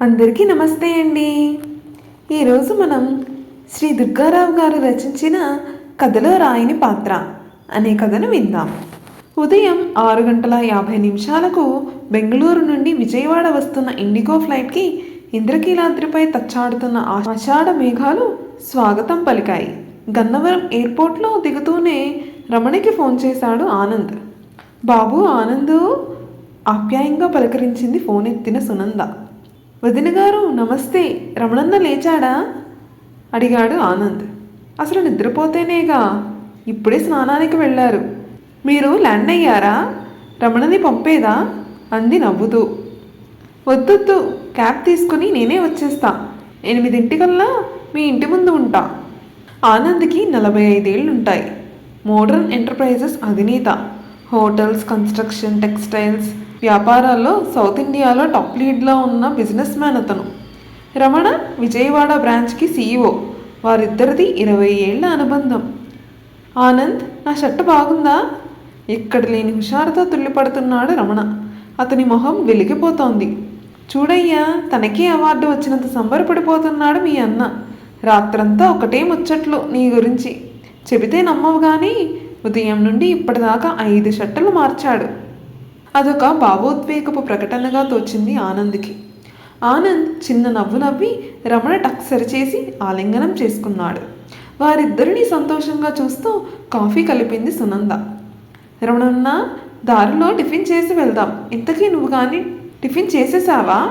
అందరికీ నమస్తే అండి. ఈరోజు మనం శ్రీ దుర్గారావు గారు రచించిన కథలో రాయని పాత్ర అనే కథను విందాం. ఉదయం ఆరు గంటల యాభై నిమిషాలకు బెంగళూరు నుండి విజయవాడ వస్తున్న ఇండిగో ఫ్లైట్కి ఇంద్రకీలాద్రిపై తచ్చాడుతున్న ఆషాఢ మేఘాలు స్వాగతం పలికాయి. గన్నవరం ఎయిర్పోర్ట్లో దిగుతూనే రమణికి ఫోన్ చేశాడు ఆనంద్. బాబు ఆనందు! ఆప్యాయంగా పలకరించింది ఫోన్ ఎత్తిన సునంద. వదిన గారు నమస్తే. రమణన్న లేచాడా? అడిగాడు ఆనంద్. అసలు నిద్రపోతేనేగా? ఇప్పుడే స్నానానికి వెళ్ళారు. మీరు ల్యాండ్ అయ్యారా? రమణని పంపేదా? అంది నవ్వుతూ. వద్దొద్దు. క్యాబ్ తీసుకుని నేనే వచ్చేస్తా. ఎనిమిదింటికల్లా మీ ఇంటి ముందు ఉంటా. ఆనంద్కి నలభై ఐదేళ్ళుంటాయి. మోడర్న్ ఎంటర్ప్రైజెస్ అధినేత. హోటల్స్ కన్స్ట్రక్షన్ టెక్స్టైల్స్ వ్యాపారాల్లో సౌత్ ఇండియాలో టాప్ లీడ్లో ఉన్న బిజినెస్ మ్యాన్ అతను. రమణ విజయవాడ బ్రాంచ్కి సీఈఓ. వారిద్దరిది ఇరవై ఏళ్ళ అనుబంధం. ఆనంద్ నా షర్ట్ బాగుందా? ఎక్కడ లేని హుషారుతో తుల్లిపడుతున్నాడు రమణ. అతని మొహం వెలిగిపోతోంది. చూడయ్యా తనకే అవార్డు వచ్చినంత సంబరపడిపోతున్నాడు మీ అన్న. రాత్రంతా ఒకటే ముచ్చట్లు నీ గురించి. చెబితే నమ్మవు కానీ ఉదయం నుండి ఇప్పటిదాకా ఐదు షట్టలు మార్చాడు. అదొక భావోద్వేగపు ప్రకటనగా తోచింది ఆనంద్కి. ఆనంద్ చిన్న నవ్వు నవ్వి రమణ టక్ సరిచేసి ఆలింగనం చేసుకున్నాడు. వారిద్దరిని సంతోషంగా చూస్తూ కాఫీ కలిపింది సునంద. రమణన్న దారిలో టిఫిన్ చేసి వెళ్దాం. ఇంతకీ నువ్వు కానీ టిఫిన్ చేసేసావా?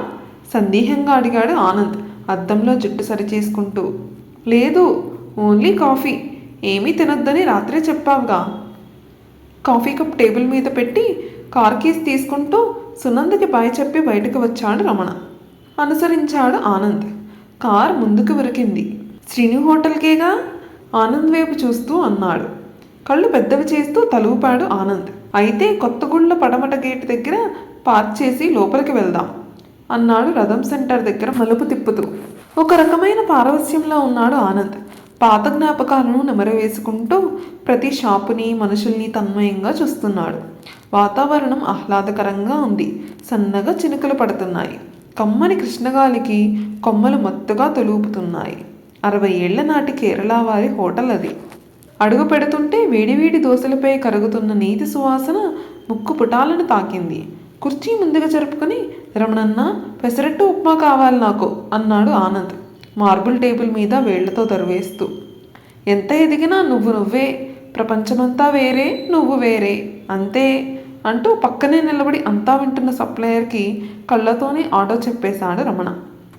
సందేహంగా అడిగాడు ఆనంద్ అద్దంలో జుట్టు సరిచేసుకుంటూ లేదు ఓన్లీ కాఫీ. ఏమీ తినొద్దని రాత్రే చెప్పావుగా. కాఫీ కప్ టేబుల్ మీద పెట్టి కార్ కీస్ తీసుకుంటూ సునందకి బాయ్ చెప్పి బయటకు వచ్చాడు రమణ. అనుసరించాడు ఆనంద్. కార్ ముందుకు ఉరికింది శ్రీను హోటల్కేగా? ఆనంద్ వైపు చూస్తూ అన్నాడు. కళ్ళు పెద్దవి చేస్తూ తలుపాడు ఆనంద్. అయితే కొత్తగుళ్ళ పడమట గేట్ దగ్గర పార్క్ చేసి లోపలికి వెళ్దాం అన్నాడు రథం సెంటర్ దగ్గర మలుపు తిప్పుతూ. ఒక రకమైన పారవస్యంలో ఉన్నాడు ఆనంద్. పాత జ్ఞాపకాలను నెమరవేసుకుంటూ ప్రతి షాపుని మనుషుల్ని తన్మయంగా చూస్తున్నాడు. వాతావరణం ఆహ్లాదకరంగా ఉంది. సన్నగా చినుకలు పడుతున్నాయి. కమ్మని కృష్ణగాలికి కొమ్మలు మత్తుగా తొలుపుతున్నాయి. అరవై ఏళ్ళ నాటి కేరళ వారి హోటల్ అది. అడుగు పెడుతుంటే వేడివేడి దోశలపై కరుగుతున్న నీతి సువాసన ముక్కు పుటాలను తాకింది. కుర్చీ ముందుగా జరుపుకొని రమణన్న పెసరట్టు ఉప్మా కావాలి నాకు అన్నాడు ఆనంద్. మార్బుల్ టేబుల్ మీద వేళ్ళతో తరువేస్తూ ఎంత ఎదిగినా నువ్వు నువ్వే ప్రపంచమంతా వేరే నువ్వు వేరే అంతే అంటూ పక్కనే నిలబడి అంతా వింటున్న సప్లయర్కి కళ్ళతోనే ఆటో చెప్పేశాడు రమణ.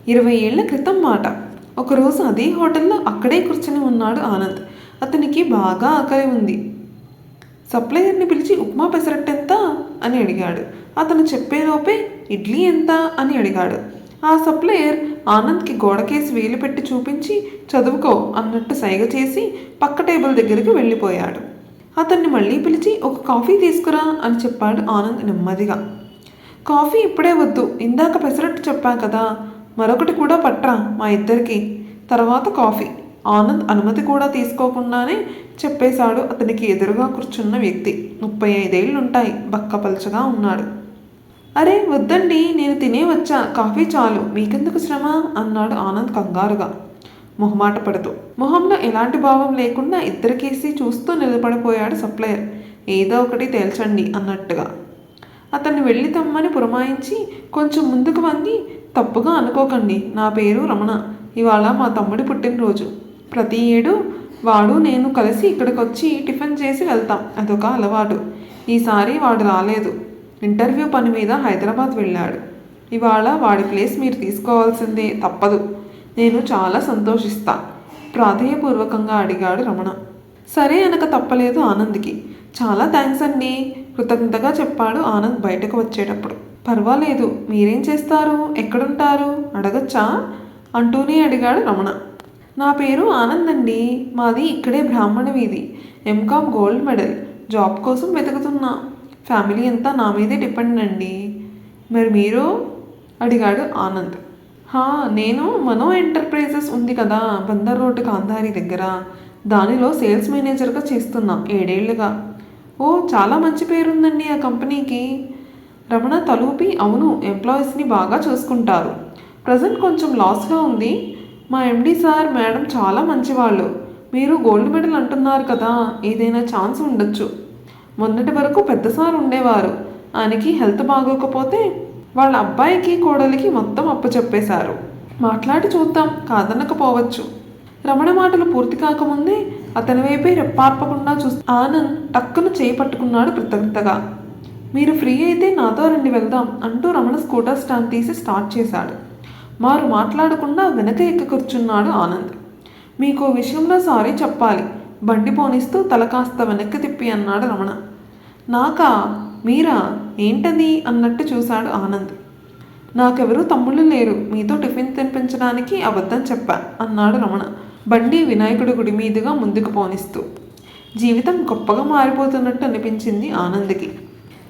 ఇరవై ఏళ్ళ క్రితం మాట. ఒకరోజు అదే హోటల్లో అక్కడే కూర్చుని ఉన్నాడు ఆనంద్. అతనికి బాగా ఆకలి ఉంది. సప్లయర్ని పిలిచి ఉప్మా పెసరట్టు ఎంత అని అడిగాడు. అతను చెప్పేలోపే ఇడ్లీ ఎంత? అని అడిగాడు. ఆ సప్లయర్ ఆనంద్కి గోడకేసి వేలు పెట్టి చూపించి చదువుకో అన్నట్టు సైగ చేసి పక్క టేబుల్ దగ్గరికి వెళ్ళిపోయాడు. అతన్ని మళ్ళీ పిలిచి ఒక కాఫీ తీసుకురా అని చెప్పాడు ఆనంద్ నెమ్మదిగా. కాఫీ ఇప్పుడే వద్దు ఇందాక పెసరట్టు చెప్పా కదా మరొకటి కూడా పట్రా మా ఇద్దరికి. తర్వాత కాఫీ. ఆనంద్ అనుమతి కూడా తీసుకోకుండానే చెప్పేశాడు అతనికి ఎదురుగా కూర్చున్న వ్యక్తి. ముప్పై ఐదేళ్ళుంటాయి బక్కపలచగా ఉన్నాడు. అరే వద్దండి నేను తినే వచ్చా. కాఫీ చాలు. మీకెందుకు శ్రమ? అన్నాడు ఆనంద్ కంగారుగా. మొహమాట పడుతూ. మొహంలో ఎలాంటి భావం లేకుండా ఇద్దరికేసి చూస్తూ నిలబడిపోయాడు సప్లయర్. ఏదో ఒకటి తేల్చండి అన్నట్టుగా. అతన్ని వెళ్ళి తమ్మని పురమాయించి కొంచెం ముందుకు వంగి తప్పుగా అనుకోకండి. నా పేరు రమణ. ఇవాళ మా తమ్ముడి పుట్టినరోజు. ప్రతి ఏడు వాడు నేను కలిసి ఇక్కడికి వచ్చి టిఫిన్ చేసి వెళ్తాం. అదొక అలవాటు. ఈసారి వాడు రాలేదు. ఇంటర్వ్యూ పని మీద హైదరాబాద్ వెళ్ళాడు. ఇవాళ వాడి ప్లేస్ మీరు తీసుకోవాల్సిందే తప్పదు. నేను చాలా సంతోషిస్తా. ప్రాధేయపూర్వకంగా అడిగాడు రమణ. సరే అనక తప్పలేదు ఆనంద్కి. చాలా థ్యాంక్స్ అండి. కృతజ్ఞతగా చెప్పాడు ఆనంద్ బయటకు వచ్చేటప్పుడు. పర్వాలేదు. మీరేం చేస్తారు? ఎక్కడుంటారు? అడగచ్చా? అంటూనే అడిగాడు రమణ. నా పేరు ఆనంద్ అండి. మాది ఇక్కడే బ్రాహ్మణ వీధి ఎంకామ్ గోల్డ్ మెడల్. జాబ్ కోసం వెతుకుతున్నా. ఫ్యామిలీ అంతా నా మీదే డిపెండ్ అండి. మరి మీరు? అడిగాడు ఆనంద్. హా నేను మనో ఎంటర్ప్రైజెస్ ఉంది కదా బందర్ రోడ్డు కాంధారి దగ్గర. దానిలో సేల్స్ మేనేజర్గా చేస్తున్నా ఏడేళ్ళుగా. ఓ చాలా మంచి పేరుందండి ఆ కంపెనీకి. రమణ తలూపి అవును ఎంప్లాయీస్ని బాగా చూసుకుంటారు. ప్రజెంట్ కొంచెం లాస్గా ఉంది. మా ఎండి సార్ మేడం చాలా మంచివాళ్ళు. మీరు గోల్డ్ మెడల్ అంటున్నారు కదా ఏదైనా ఛాన్స్ ఉండొచ్చు. మొన్నటి వరకు పెద్ద సార్ ఉండేవారు. ఆయనకి హెల్త్ బాగోకపోతే వాళ్ళ అబ్బాయికి కోడలికి మొత్తం అప్పు చెప్పేశారు మాట్లాడి చూద్దాం కాదనకపోవచ్చు. రమణ మాటలు పూర్తి కాకముందే అతని వైపే రెప్పార్పకుండా చూసి ఆనంద్ టక్కును చేయి పట్టుకున్నాడు కృతజ్ఞతగా మీరు ఫ్రీ అయితే నాతో రండి వెళ్దాం అంటూ రమణ స్కూటర్ స్టాండ్ తీసి స్టార్ట్ చేశాడు. మారు మాట్లాడకుండా వెనక ఎక్క కూర్చున్నాడు ఆనంద్. మీకు విషయంలో సారీ చెప్పాలి. బండి పోనిస్తూ తల కాస్త వెనక్కి తిప్పి అన్నాడు రమణ. నాకా మీరా ఏంటది? అన్నట్టు చూశాడు ఆనంద్. నాకెవరూ తమ్ముళ్ళు లేరు మీతో టిఫిన్ తినిపించడానికి అబద్ధం చెప్పా అన్నాడు రమణ. బండి వినాయకుడి గుడి మీదుగా ముందుకు పోనిస్తూ. జీవితం గొప్పగా మారిపోతున్నట్టు అనిపించింది ఆనంద్కి.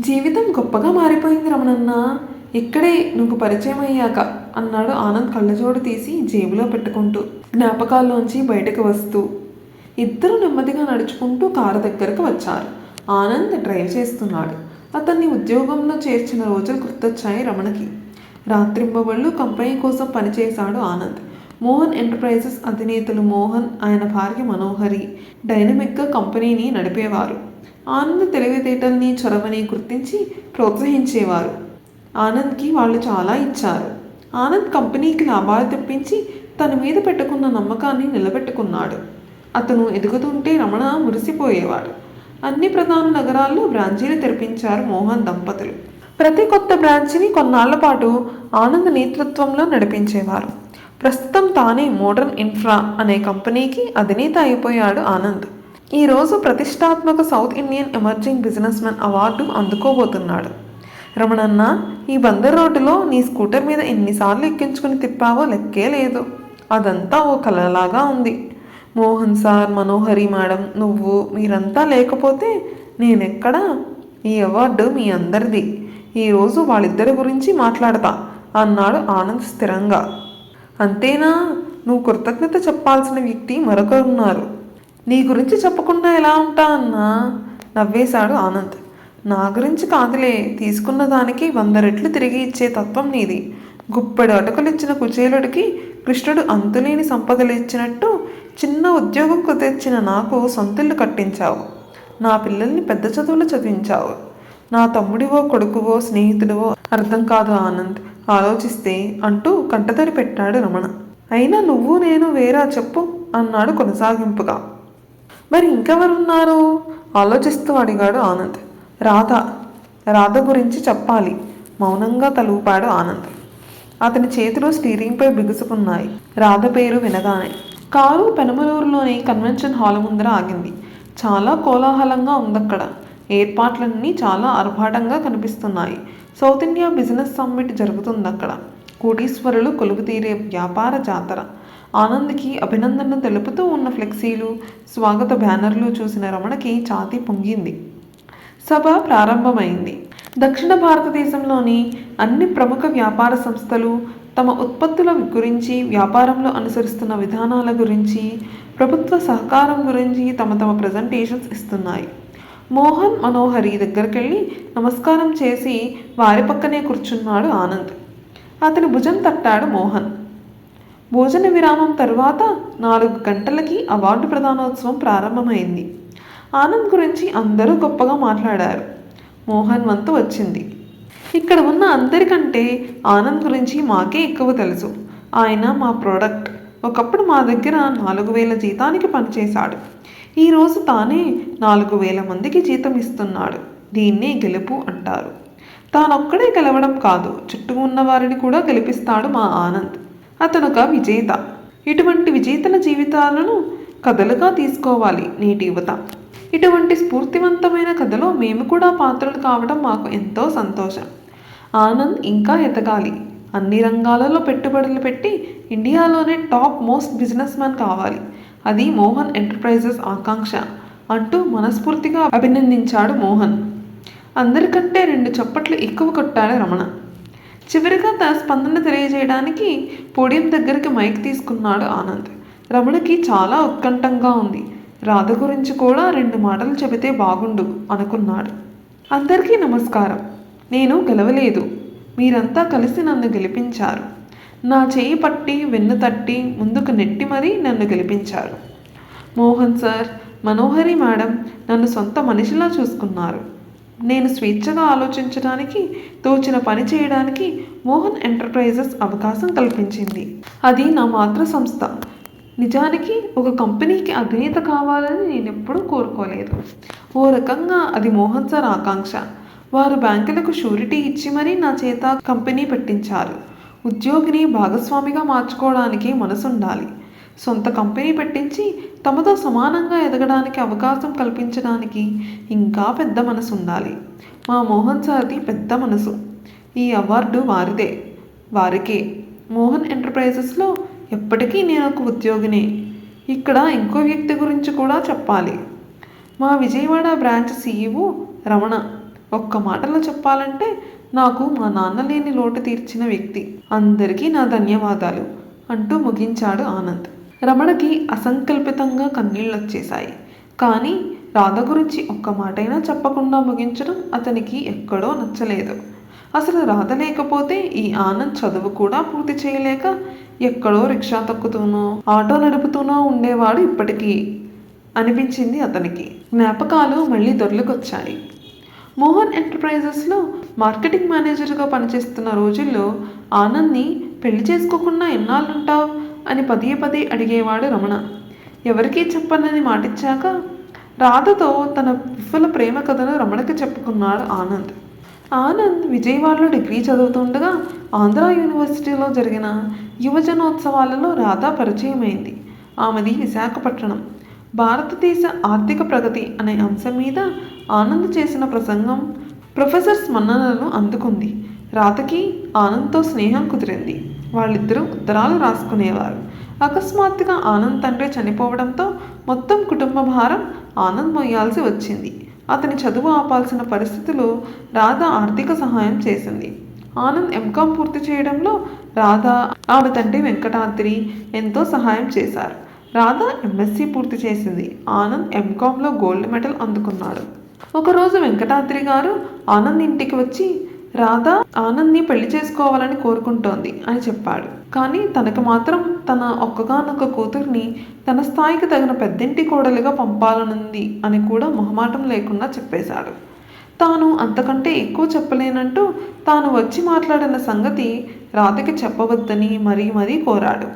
జీవితం గొప్పగా మారిపోయింది రమణన్న ఇక్కడే నువ్వు పరిచయం అయ్యాక అన్నాడు ఆనంద్ కళ్ళజోడు తీసి జేబులో పెట్టుకుంటూ. జ్ఞాపకాల్లోంచి బయటకు వస్తూ. ఇద్దరు నెమ్మదిగా నడుచుకుంటూ కారు దగ్గరకు వచ్చారు. ఆనంద్ డ్రైవ్ చేస్తున్నాడు. అతన్ని ఉద్యోగంలో చేర్చిన రోజులు గుర్తొచ్చాయి రమణకి. రాత్రింబవళ్ళు కంపెనీ కోసం పనిచేశాడు ఆనంద్. మోహన్ ఎంటర్ప్రైజెస్ అధినేతలు మోహన్ ఆయన భార్య మనోహరి డైనమిక్గా కంపెనీని నడిపేవారు. ఆనంద్ తెలివితేటల్ని చొరవని గుర్తించి ప్రోత్సహించేవారు. ఆనంద్కి వాళ్ళు చాలా ఇచ్చారు. ఆనంద్ కంపెనీకి లాభాలు తెప్పించి తన మీద పెట్టుకున్న నమ్మకాన్ని నిలబెట్టుకున్నాడు. అతను ఎదుగుతుంటే రమణ మురిసిపోయేవాడు. అన్ని ప్రధాన నగరాల్లో బ్రాంచీలు తెరిపించారు మోహన్ దంపతులు. ప్రతి కొత్త బ్రాంచిని కొన్నాళ్ళ పాటు ఆనంద్ నేతృత్వంలో నడిపించేవారు. ప్రస్తుతం తానే మోడర్న్ ఇన్ఫ్రా అనే కంపెనీకి అధినేత అయిపోయాడు ఆనంద్. ఈరోజు ప్రతిష్టాత్మక south Indian emerging businessman award అందుకోబోతున్నాడు. రమణన్న ఈ బందర్ రోడ్డులో నీ స్కూటర్ మీద ఎన్నిసార్లు ఎక్కించుకుని తిప్పావో లెక్కే లేదు. అదంతా ఓ కలలాగా ఉంది. మోహన్ సార్ మనోహరి మేడం నువ్వు మీరంతా లేకపోతే నేనెక్కడా? ఈ అవార్డు మీ అందరిది. ఈరోజు వాళ్ళిద్దరి గురించి మాట్లాడతా అన్నాడు ఆనంద్ స్థిరంగా. అంతేనా? నువ్వు కృతజ్ఞత చెప్పాల్సిన వ్యక్తి మరొకరున్నారు. నీ గురించి చెప్పకుండా ఎలా ఉంటా అన్నా? నవ్వేశాడు ఆనంద్. నా గురించి కాదులే తీసుకున్న దానికి వంద రెట్లు తిరిగి ఇచ్చే తత్వం నీది. గుప్పెడు అటుకలిచ్చిన కుచేలుడికి కృష్ణుడు అంతులేని సంపదలు ఇచ్చినట్టు చిన్న ఉద్యోగం కుదిర్చిన నాకు సొంతిల్లు కట్టించావు. నా పిల్లల్ని పెద్ద చదువులు చదివించావు. నా తమ్ముడివో కొడుకువో స్నేహితుడివో అర్థం కాదు ఆనంద్. ఆలోచిస్తే అంటూ కంటతడి పెట్టాడు రమణ. అయినా నువ్వు నేను వేరా చెప్పు అన్నాడు కొనసాగింపుగా. మరి ఇంకెవరున్నారు? ఆలోచిస్తూ అడిగాడు ఆనంద్. రాధ. రాధ గురించి చెప్పాలి. మౌనంగా తలూపాడు ఆనంద్. అతని చేతిలో స్టీరింగ్పై బిగుసుకున్నాయి. రాధ పేరు వినగానే కారు పెనమలూరులోని కన్వెన్షన్ హాల్ ముందర ఆగింది. చాలా కోలాహలంగా ఉందక్కడ. ఏర్పాట్లన్నీ చాలా ఆర్భాటంగా కనిపిస్తున్నాయి. సౌత్ ఇండియా బిజినెస్ సమ్మిట్ జరుగుతుంది అక్కడ కోటీశ్వరులు కొలువుతీరే వ్యాపార జాతర. ఆనంద్కి అభినందన తెలుపుతూ ఉన్న ఫ్లెక్సీలు స్వాగత బ్యానర్లు చూసిన రమణకి ఛాతీ పొంగింది. సభ ప్రారంభమైంది. దక్షిణ భారతదేశంలోని అన్ని ప్రముఖ వ్యాపార సంస్థలు తమ ఉత్పత్తుల గురించి వ్యాపారంలో అనుసరిస్తున్న విధానాల గురించి ప్రభుత్వ సహకారం గురించి తమ తమ ప్రజెంటేషన్స్ ఇస్తున్నాయి. మోహన్ మనోహరి దగ్గరికెళ్ళి నమస్కారం చేసి వారి పక్కనే కూర్చున్నాడు ఆనంద్. అతని భుజం తట్టాడు మోహన్. భోజన విరామం తరువాత నాలుగు గంటలకి అవార్డు ప్రదానోత్సవం ప్రారంభమైంది. ఆనంద్ గురించి అందరూ గొప్పగా మాట్లాడారు. మోహన్ వంతు వచ్చింది. ఇక్కడ ఉన్న అందరికంటే ఆనంద్ గురించి మాకే ఎక్కువ తెలుసు. ఆయన మా ప్రోడక్ట్. ఒకప్పుడు మా దగ్గర నాలుగు వేల జీతానికి పనిచేశాడు. ఈరోజు తానే నాలుగు వేల మందికి జీతం ఇస్తున్నాడు. దీన్నే గెలుపు అంటారు. తానొక్కడే గెలవడం కాదు చుట్టూ ఉన్న వారిని కూడా గెలిపిస్తాడు మా ఆనంద్. అతను ఒక విజేత. ఇటువంటి విజేతల జీవితాలను కథలుగా తీసుకోవాలి నేటి యువత. ఇటువంటి స్ఫూర్తివంతమైన కథలో మేము కూడా పాత్రలు కావడం మాకు ఎంతో సంతోషం. ఆనంద్ ఇంకా ఎదగాలి. అన్ని రంగాలలో పెట్టుబడులు పెట్టి ఇండియాలోనే టాప్ మోస్ట్ బిజినెస్ మ్యాన్ కావాలి. అది మోహన్ ఎంటర్ప్రైజెస్ ఆకాంక్ష అంటూ మనస్ఫూర్తిగా అభినందించాడు మోహన్. అందరికంటే రెండు చప్పట్లు ఎక్కువ కొట్టాడు రమణ. చివరిగా తన స్పందన తెలియజేయడానికి పోడియం దగ్గరికి మైక్ తీసుకున్నాడు ఆనంద్. రమణకి చాలా ఉత్కంఠంగా ఉంది. రాధ గురించి కూడా రెండు మాటలు చెబితే బాగుండు అనుకున్నాడు. అందరికీ నమస్కారం. నేను గెలవలేదు. మీరంతా కలిసి నన్ను గెలిపించారు. నా చేయి పట్టి వెన్ను తట్టి ముందుకు నెట్టి మరీ నన్ను గెలిపించారు. మోహన్ సార్ మనోహరి మేడం నన్ను సొంత మనిషిలా చూసుకున్నారు. నేను స్వేచ్ఛగా ఆలోచించడానికి తోచిన పని చేయడానికి మోహన్ ఎంటర్ప్రైజెస్ అవకాశం కల్పించింది. అది నా మాతృ సంస్థ. నిజానికి ఒక కంపెనీకి అధినేత కావాలని నేను ఎప్పుడూ కోరుకోలేదు. ఓ రకంగా అది మోహన్ సార్ ఆకాంక్ష. వారు బ్యాంకులకు షూరిటీ ఇచ్చి మరీ నా చేత కంపెనీ పెట్టించారు. ఉద్యోగిని భాగస్వామిగా మార్చుకోవడానికి మనసుండాలి. సొంత కంపెనీ పెట్టించి తమతో సమానంగా ఎదగడానికి అవకాశం కల్పించడానికి ఇంకా పెద్ద మనసు ఉండాలి మా మోహన్ సార్ది పెద్ద మనసు. ఈ అవార్డు వారిదే. వారికే. మోహన్ ఎంటర్ప్రైజెస్లో ఎప్పటికీ నేను ఒక ఉద్యోగినే. ఇక్కడ ఇంకో వ్యక్తి గురించి కూడా చెప్పాలి. మా విజయవాడ బ్రాంచ్ సీఈఓ రమణ. ఒక్క మాటలో చెప్పాలంటే నాకు మా నాన్న లేని లోటు తీర్చిన వ్యక్తి. అందరికీ నా ధన్యవాదాలు అంటూ ముగించాడు ఆనంద్. రమణకి అసంకల్పితంగా కన్నీళ్ళు వచ్చేశాయి. కానీ రాధ గురించి ఒక్క మాటైనా చెప్పకుండా ముగించడం అతనికి ఎక్కడో నచ్చలేదు. అసలు రాధ లేకపోతే ఈ ఆనంద్ చదువు కూడా పూర్తి చేయలేక ఎక్కడో రిక్షా తక్కుతూనో ఆటో నడుపుతూనో ఉండేవాడు ఇప్పటికీ అనిపించింది అతనికి. జ్ఞాపకాలు మళ్ళీ దొర్లుకొచ్చాయి. మోహన్ ఎంటర్ప్రైజెస్లో మార్కెటింగ్ మేనేజర్గా పనిచేస్తున్న రోజుల్లో ఆనంద్ని పెళ్ళి చేసుకోకుండా ఎన్నాళ్ళుంటావు? అని పదే పదే అడిగేవాడు రమణ. ఎవరికీ చెప్పనని మాటిచ్చాక రాధతో తన విఫల ప్రేమ కథను రమణకి చెప్పుకున్నాడు ఆనంద్. ఆనంద్ విజయవాడలో డిగ్రీ చదువుతుండగా ఆంధ్ర యూనివర్సిటీలో జరిగిన యువజనోత్సవాలలో రాధా పరిచయమైంది. ఆమెది విశాఖపట్నం. భారతదేశ ఆర్థిక ప్రగతి అనే అంశం మీద ఆనంద్ చేసిన ప్రసంగం ప్రొఫెసర్ స్మన్నలను అందుకుంది. రాతకి ఆనంద్తో స్నేహం కుదిరింది. వాళ్ళిద్దరూ ఉత్తరాలు రాసుకునేవారు. అకస్మాత్తుగా ఆనంద్ తండ్రి చనిపోవడంతో మొత్తం కుటుంబ భారం ఆనంద్ మొయ్యాల్సి వచ్చింది. అతని చదువు ఆపాల్సిన పరిస్థితిలో రాధ ఆర్థిక సహాయం చేసింది. ఆనంద్ ఎంకామ్ పూర్తి చేయడంలో రాధ ఆమె తండ్రి వెంకటాద్రి ఎంతో సహాయం చేశారు. రాధ ఎంఎస్సీ పూర్తి చేసింది. ఆనంద్ ఎంకామ్లో గోల్డ్ మెడల్ అందుకున్నాడు. ఒకరోజు వెంకటాద్రి గారు ఆనంద్ ఇంటికి వచ్చి రాధ ఆనంద్ని పెళ్ళి చేసుకోవాలని కోరుకుంటోంది అని చెప్పాడు. కానీ తనకు మాత్రం తన ఒక్కగానొక్క కూతుర్ని తన స్థాయికి తగిన పెద్దింటి కోడలుగా పంపాలనుంది అని కూడా మొహమాటం లేకుండా చెప్పేశాడు. తాను అంతకంటే ఎక్కువ చెప్పలేనంటూ తాను వచ్చి మాట్లాడిన సంగతి రాధకి చెప్పవద్దని మరీ మరీ కోరాడు.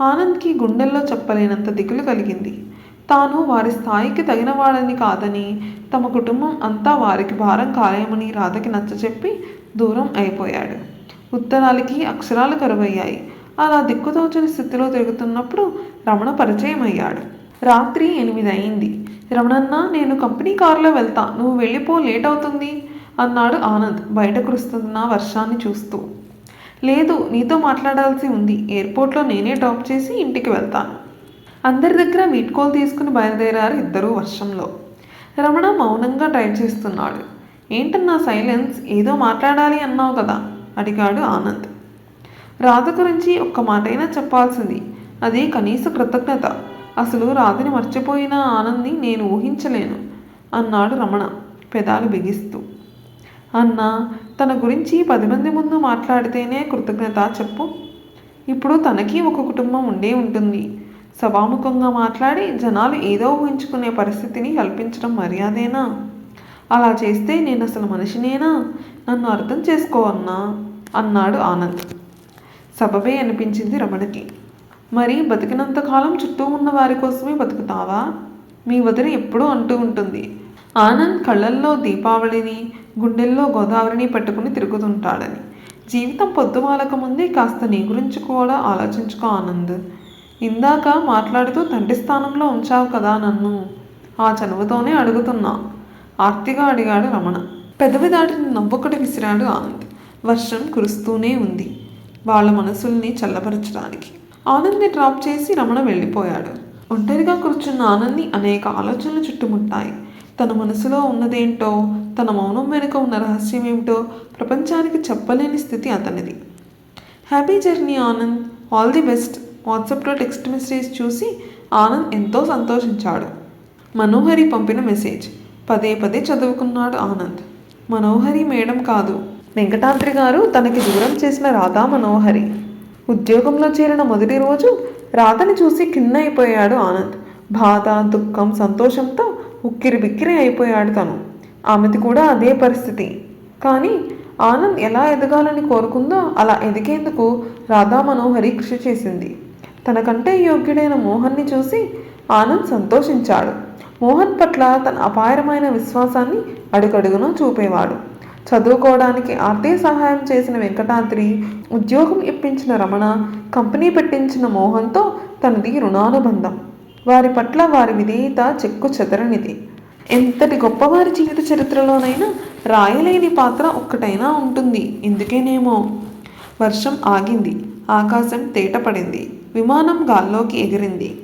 ఆనంద్కి గుండెల్లో చెప్పలేనంత దిగులు కలిగింది. తాను వారి స్థాయికి తగిన వాడని కాదని తమ కుటుంబం అంతా వారికి భారం కాలేమని రాధకి నచ్చచెప్పి దూరం అయిపోయాడు. ఉత్తరాలకి అక్షరాలు కరువయ్యాయి. అలా దిక్కుతోచని స్థితిలో తిరుగుతున్నప్పుడు రమణ పరిచయం అయ్యాడు రాత్రి ఎనిమిది అయింది రమణన్న నేను కంపెనీ కారులో వెళ్తా. నువ్వు వెళ్ళిపో లేట్ అవుతుంది అన్నాడు ఆనంద్ బయట కురుస్తున్న వర్షాన్ని చూస్తూ. లేదు నీతో మాట్లాడాల్సి ఉంది. ఎయిర్పోర్ట్లో నేనే డ్రాప్ చేసి ఇంటికి వెళ్తాను. అందరి దగ్గర వీడ్కోలు తీసుకుని బయలుదేరారు ఇద్దరూ వర్షంలో. రమణ మౌనంగా డ్రైవ్ చేస్తున్నాడు. ఏంటన్నా సైలెన్స్? ఏదో మాట్లాడాలి అన్నావు కదా? అడిగాడు ఆనంద్. రాధ గురించి ఒక్క మాటైనా చెప్పాల్సింది. అది కనీస కృతజ్ఞత. అసలు రాధని మర్చిపోయిన ఆనంద్ని నేను ఊహించలేను అన్నాడు రమణ పెదాలు బిగిస్తూ. అన్న తన గురించి పది మంది ముందు మాట్లాడితేనే కృతజ్ఞత చెప్పు. ఇప్పుడు తనకి ఒక కుటుంబం ఉండే ఉంటుంది. సభాముఖంగా మాట్లాడి జనాలు ఏదో ఊహించుకునే పరిస్థితిని కల్పించడం మర్యాదేనా? అలా చేస్తే నేను అసలు మనిషినేనా? నన్ను అర్థం చేసుకో అన్నా అన్నాడు ఆనంద్. సబబే అనిపించింది రమణకి. మరి బతికినంతకాలం చుట్టూ ఉన్న వారి కోసమే బతుకుతావా? మీ వదిన ఎప్పుడూ అంటూ ఉంటుంది. ఆనంద్ కళ్ళల్లో దీపావళిని గుండెల్లో గోదావరిని పట్టుకుని తిరుగుతుంటాడని. జీవితం పొద్దుమాలక ముందే కాస్త నీ గురించి కూడా ఆలోచించుకో ఆనంద్. ఇందాక మాట్లాడుతూ తండ్రి స్థానంలో ఉంచావు కదా నన్ను? ఆ చనువుతోనే అడుగుతున్నా. ఆర్తిగా అడిగాడు రమణ. పెదవి దాటిని నవ్వొకటి విసిరాడు ఆనంద్. వర్షం కురుస్తూనే ఉంది. వాళ్ళ మనసుల్ని చల్లబరచడానికి. ఆనంద్ని డ్రాప్ చేసి రమణ వెళ్ళిపోయాడు. ఒంటరిగా కూర్చున్న ఆనంద్ని అనేక ఆలోచనలు చుట్టుముట్టాయి. తన మనసులో ఉన్నదేంటో తన మౌనం వెనుక ఉన్న రహస్యం ఏమిటో ప్రపంచానికి చెప్పలేని స్థితి అతనిది. Happy journey Anand. All the best. వాట్సాప్లో టెక్స్ట్ మెసేజ్ చూసి ఆనంద్ ఎంతో సంతోషించాడు. మనోహరి పంపిన మెసేజ్. పదే పదే చదువుకున్నాడు ఆనంద్. మనోహరి మేడం కాదు. వెంకటాద్రి గారు తనకి దూరం చేసిన రాధా మనోహరి. ఉద్యోగంలో చేరిన మొదటి రోజు రాధని చూసి కింద అయిపోయాడు ఆనంద్. బాధ దుఃఖం సంతోషంతో ఉక్కిరి బిక్కిరి అయిపోయాడు తను ఆమెది కూడా అదే పరిస్థితి. కానీ ఆనంద్ ఎలా ఎదగాలని కోరుకుందో అలా ఎదిగేందుకు రాధా మనోహరి కృషి చేసింది. తనకంటే యోగ్యుడైన మోహన్ని చూసి ఆనంద్ సంతోషించాడు. మోహన్ పట్ల తన అపారమైన విశ్వాసాన్ని అడుగడుగునా చూపేవాడు. చదువుకోవడానికి ఆర్థిక సహాయం చేసిన వెంకటాద్రి ఉద్యోగం ఇప్పించిన రమణ కంపెనీ పెట్టించిన మోహన్తో తనది రుణానుబంధం. వారి పట్ల వారి విధేయత చెక్కు చెదరనిది. ఎంతటి గొప్పవారి జీవిత చరిత్రలోనైనా రాయలేని పాత్ర ఒక్కటైనా ఉంటుంది. ఎందుకేనేమో వర్షం ఆగింది. ఆకాశం తేటపడింది. విమానం గాల్లోకి ఎగిరింది.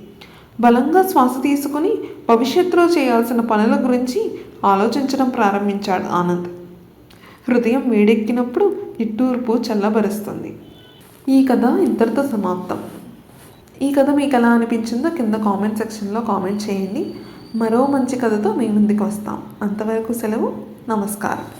బలంగా శ్వాస తీసుకుని భవిష్యత్తులో చేయాల్సిన పనుల గురించి ఆలోచించడం ప్రారంభించాడు ఆనంద్. హృదయం వేడెక్కినప్పుడు నిట్టూర్పు చల్లబరుస్తుంది. ఈ కథ ఇంతటితో సమాప్తం. ఈ కథ మీకు ఎలా అనిపించిందో కింద కామెంట్ సెక్షన్లో కామెంట్ చేయండి. మరో మంచి కథతో మీ ముందుకు వస్తాం. అంతవరకు సెలవు. నమస్కారం.